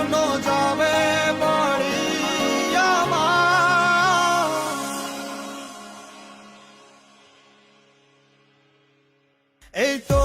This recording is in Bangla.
স্বপ্ন বাড়ি এই তো